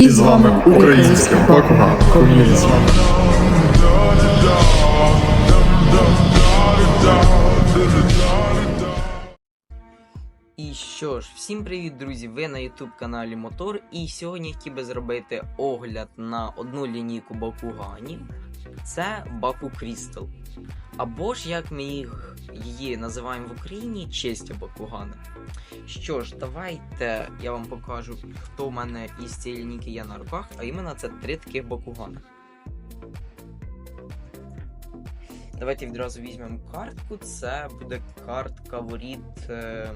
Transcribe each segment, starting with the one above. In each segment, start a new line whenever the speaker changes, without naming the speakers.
І з вами українська Бакуга ком'юніті.
І що ж, всім привіт, друзі! Ви на YouTube каналі Мотор. І сьогодні я хотів би зробити огляд на одну лінійку Бакуганів. Це Баку Крістал. Або ж як ми їх її називаємо в Україні, честі Бакугани. Що ж, давайте я вам покажу, хто в мене із цієї лінійки є на руках, а іменно це три таких Бакугани. Давайте відразу візьмемо картку. Це буде картка воріт. Е...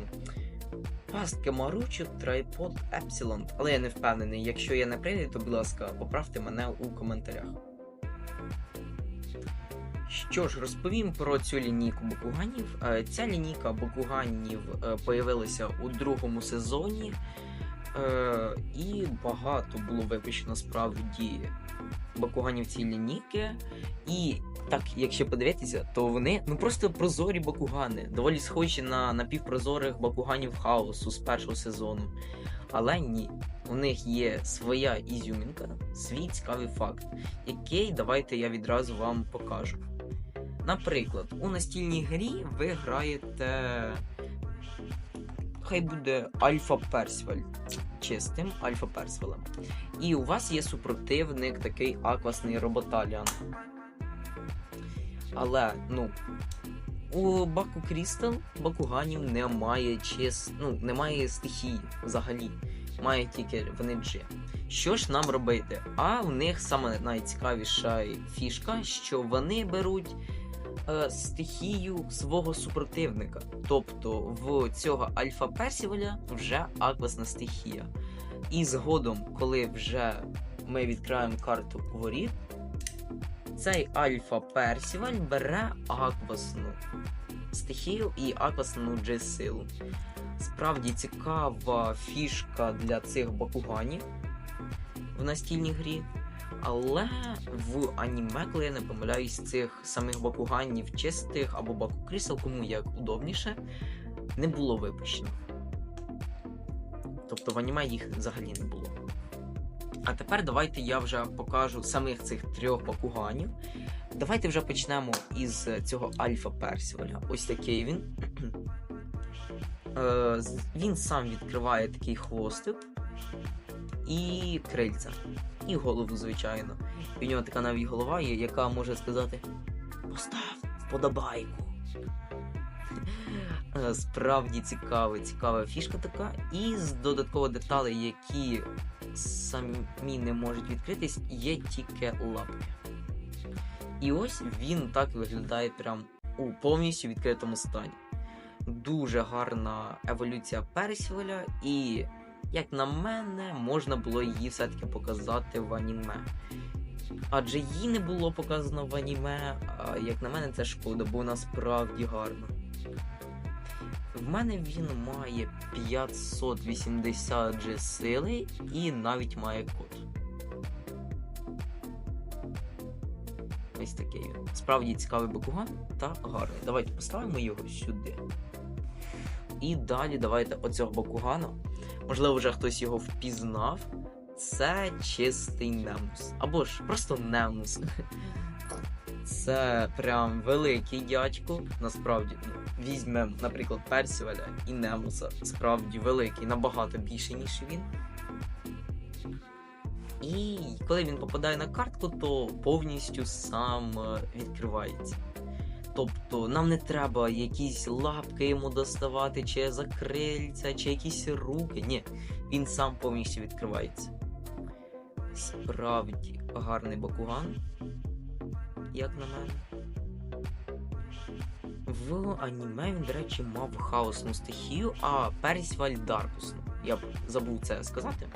Пастки Маручу Трайпод Епсилон. Але я не впевнений. Якщо я не прийду, то будь ласка, поправте мене у коментарях. Що ж, розповім про цю лінійку Бакуганів. Е, Ця лінійка Бакуганів е, появилася у другому сезоні, е, і багато було випущено справді Бакуганів цієї лінійки. І так, якщо подивитися, то вони ну просто прозорі бакугани, доволі схожі на напівпрозорих бакуганів хаосу з першого сезону. Але ні, у них є своя ізюмінка, свій цікавий факт, який давайте я відразу вам покажу. Наприклад, у настільній грі ви граєте. Хай буде Альфа Персваль чистим Альфа Персвалем. І у вас є супротивник, такий аквасний роботаліан. Але, ну, у Баку Крістал Бакуганів немає чис... ну, немає стихії взагалі. Має тільки вони G. Що ж нам робити? А в них саме найцікавіша фішка, що вони беруть е, стихію свого супротивника. Тобто в цього Альфа Персіваля вже аквасна стихія. І згодом, коли вже ми відкриваємо карту воріт, цей Альфа Персіваль бере аквасну стихію і аквасну G-силу. Справді цікава фішка для цих бакуганів в настільній грі. Але в аніме, коли я не помиляюсь, цих самих бакуганів чистих або бакукрісел, кому як удобніше, не було випущено. Тобто в аніме їх взагалі не було. А тепер давайте я вже покажу самих цих трьох бакуганів. Давайте вже почнемо із цього Альфа Персіваля. Ось такий він. Е, Він сам відкриває такий хвостик і крильця. І голову, звичайно. І в нього така навіть голова є, яка може сказати: Постав вподобайку. Е, Справді цікава, цікава фішка така. І з додатково деталей, які самі не можуть відкритись, є тільки лапки. І ось він так виглядає прям у повністю відкритому стані. Дуже гарна еволюція Персівеля, і, як на мене, можна було її все-таки показати в аніме. Адже її не було показано в аніме, а як на мене, це шкода, бо вона справді гарна. В мене він має 580 G сили і навіть має код. Ось такий. Справді цікавий бакуган та гарний. Давайте поставимо його сюди. І далі давайте оцього бакугана. Можливо, вже хтось його впізнав. Це чистий Немус. Або ж просто Немус. Це прям великий дядько. Насправді, ну, візьмемо, наприклад, Персіваля і Немуса. Справді великий, набагато більший, ніж він. І коли він попадає на картку, то повністю сам е, відкривається. Тобто нам не треба якісь лапки йому доставати, чи закрильця, чи якісь руки. Ні, він сам повністю відкривається. Справді гарний бакуган, як на мене. В аніме він, до речі, мав хаосну стихію, а Персваль Даркусну. Я б забув це сказати.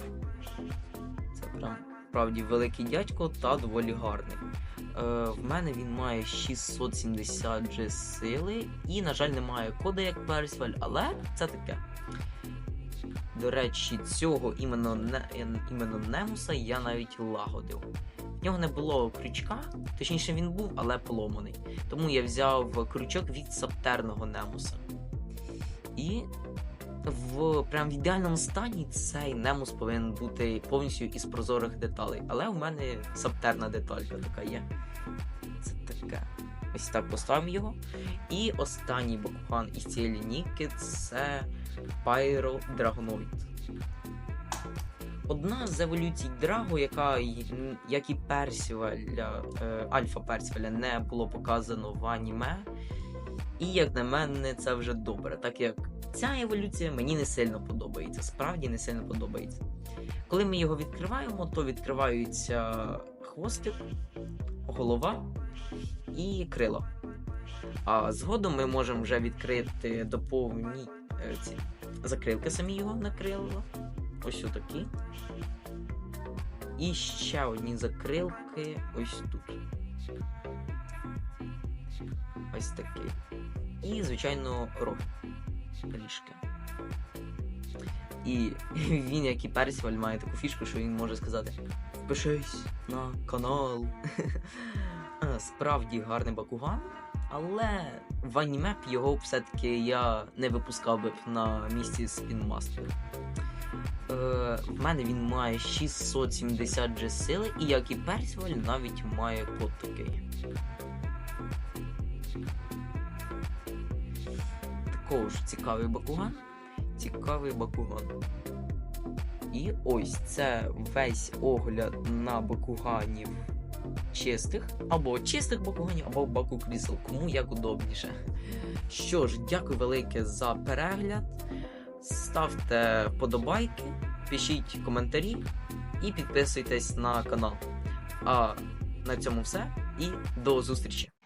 Це прям справді великий дядько та доволі гарний. Е, в мене він має 670 G сили і, на жаль, немає кода як Персваль, але це таке. До речі, цього іменно, не, іменно Немуса я навіть лагодив. В нього не було крючка, точніше він був, але поломаний. Тому я взяв крючок від саптерного Немуса. І в прям в ідеальному стані цей немус повинен бути повністю із прозорих деталей. Але у мене саптерна деталька така є. Це таке. Ось так поставимо його. І останній бакуган із цієї лінійки це Pyro Dragonoid. Одна з еволюцій Драго, яка як і Персіваля, е, Альфа Персіваля не було показано в аніме. І як на мене, це вже добре, так як ця еволюція мені не сильно подобається. Справді не сильно подобається. Коли ми його відкриваємо, то відкриваються хвостик, голова і крила. А згодом ми можемо вже відкрити доповні е, ці закрилки самі його накрила. Ось отакі. І ще одні закрилки ось тут. Ось такі. І, звичайно, рог. Ріжки. І він, як і Персіваль, має таку фішку, що він може сказати: Впишись на канал. Справді гарний Бакуган, але в анімеп його все-таки я не випускав би на місці Спінмастера. Е, в мене він має 670 G сили, і як і Персіваль, навіть має код такий. Також цікавий Бакуган. Цікавий Бакуган. І ось це весь огляд на Бакуганів чистих, або чистих Бакуганів, або Баку Крісел, кому як удобніше. Що ж, дякую велике за перегляд. Ставте подобайки, пишіть коментарі і підписуйтесь на канал. А на цьому все і до зустрічі!